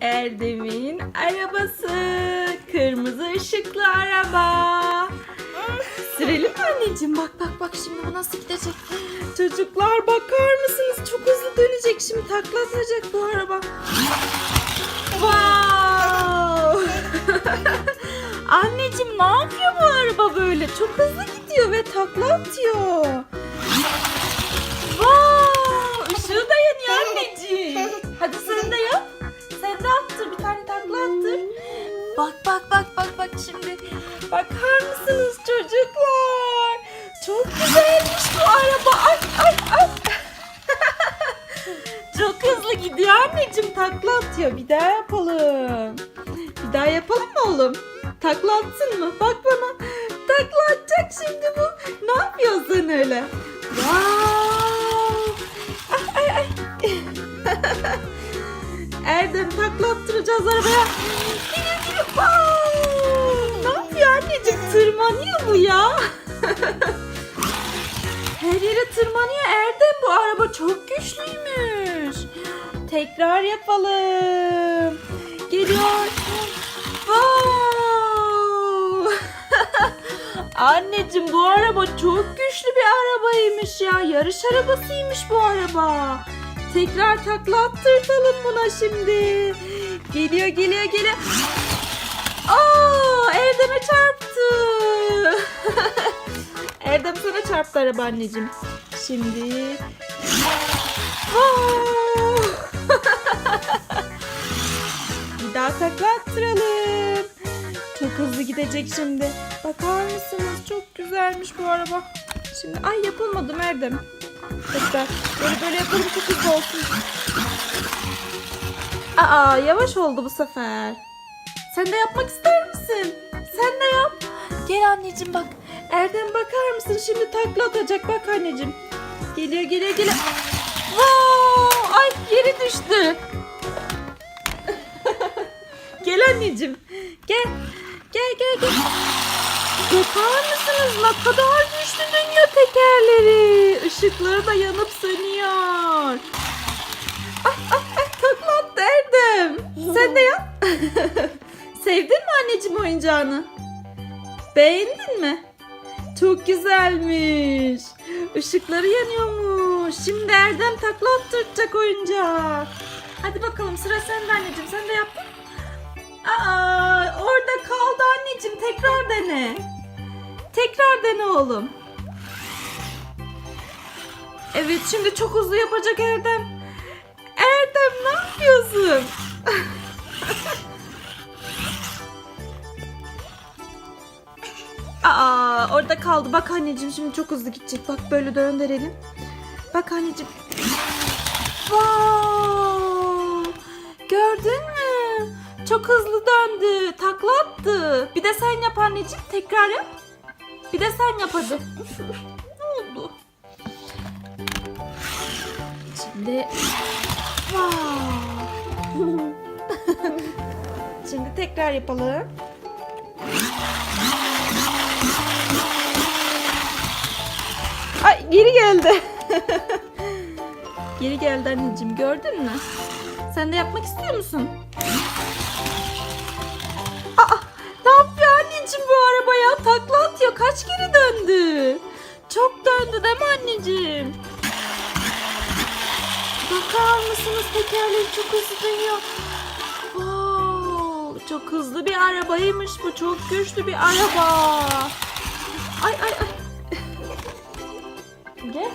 Erdem'in arabası. Kırmızı ışıklı araba. Sürelim mi anneciğim? Bak bak bak şimdi bu nasıl gidecek? Çocuklar bakar mısınız? Çok hızlı dönecek şimdi takla atacak bu araba. Wow! anneciğim ne yapıyor bu araba böyle? Çok hızlı gidiyor ve takla atıyor. Bak şimdi. Bakar mısınız çocuklar? Çok güzelmiş bu araba. Ay ay ay. Çok hızlı gidiyor anneciğim takla atıyor. Bir daha yapalım. Bir daha yapalım mı oğlum? Takla atsın mı? Bak bana. Takla atacak şimdi bu. Ne yapıyorsun öyle? Wow. Ay ay ay. Erdem takla attıracağız arabaya. Geliyor geliyor. Wow. Tırmanıyor bu ya. Her yere tırmanıyor Erdem. Bu araba çok güçlüymüş. Tekrar yapalım. Geliyor. Wow. Anneciğim bu araba çok güçlü bir arabaymış ya. Yarış arabasıymış bu araba. Tekrar takla attırtalım buna şimdi. Geliyor geliyor geliyor. Erdem sana çarptı araba anneciğim. Şimdi. Bir daha takla attıralım. Çok hızlı gidecek şimdi. Bakar mısınız? Çok güzelmiş bu araba. Şimdi ay yapılmadı Erdem. Tekrar böyle böyle yapalım çok hızlı olsun. Aa yavaş oldu bu sefer. Sen de yapmak ister misin? Sen de yap. Gel anneciğim bak. Erdem bakar mısın? Şimdi takla atacak. Bak anneciğim. Geliyor geliyor geliyor. Wow! Ay yeri düştü. gel anneciğim. Gel. Gel gel gel. Bakar mısınız? Ne kadar güçlü dönüyor tekerleri. Işıkları da yanıp sönüyor. Ay ay takla attı Erdem. Sen de yap. Sevdin mi anneciğim oyuncağını? Beğendin mi? Çok güzelmiş. Işıkları yanıyormuş. Şimdi Erdem takla attıracak oyuncak. Hadi bakalım sıra sende anneciğim. Sen de yaptın. Aa, orada kaldı anneciğim. Tekrar dene. Tekrar dene oğlum. Evet şimdi çok hızlı yapacak Erdem. Erdem ne yapıyorsun? Orada kaldı. Bak anneciğim şimdi çok hızlı gidecek. Bak böyle döndürelim. Bak anneciğim. Wow! Gördün mü? Çok hızlı döndü. Takla attı. Bir de sen yap anneciğim. Tekrar yap. Bir de sen yap hadi. ne oldu? Şimdi wow. Şimdi tekrar yapalım. Ay geri geldi. geri geldi anneciğim gördün mü? Sen de yapmak istiyor musun? Aa, ne yapıyor anneciğim bu araba ya? Takla atıyor. Kaç kere döndü? Çok döndü değil mi anneciğim? Bakar mısınız tekerleri çok hızlı dönüyor. Wow, çok hızlı bir arabaymış bu. Çok güçlü bir araba. Ay ay ay. 이게?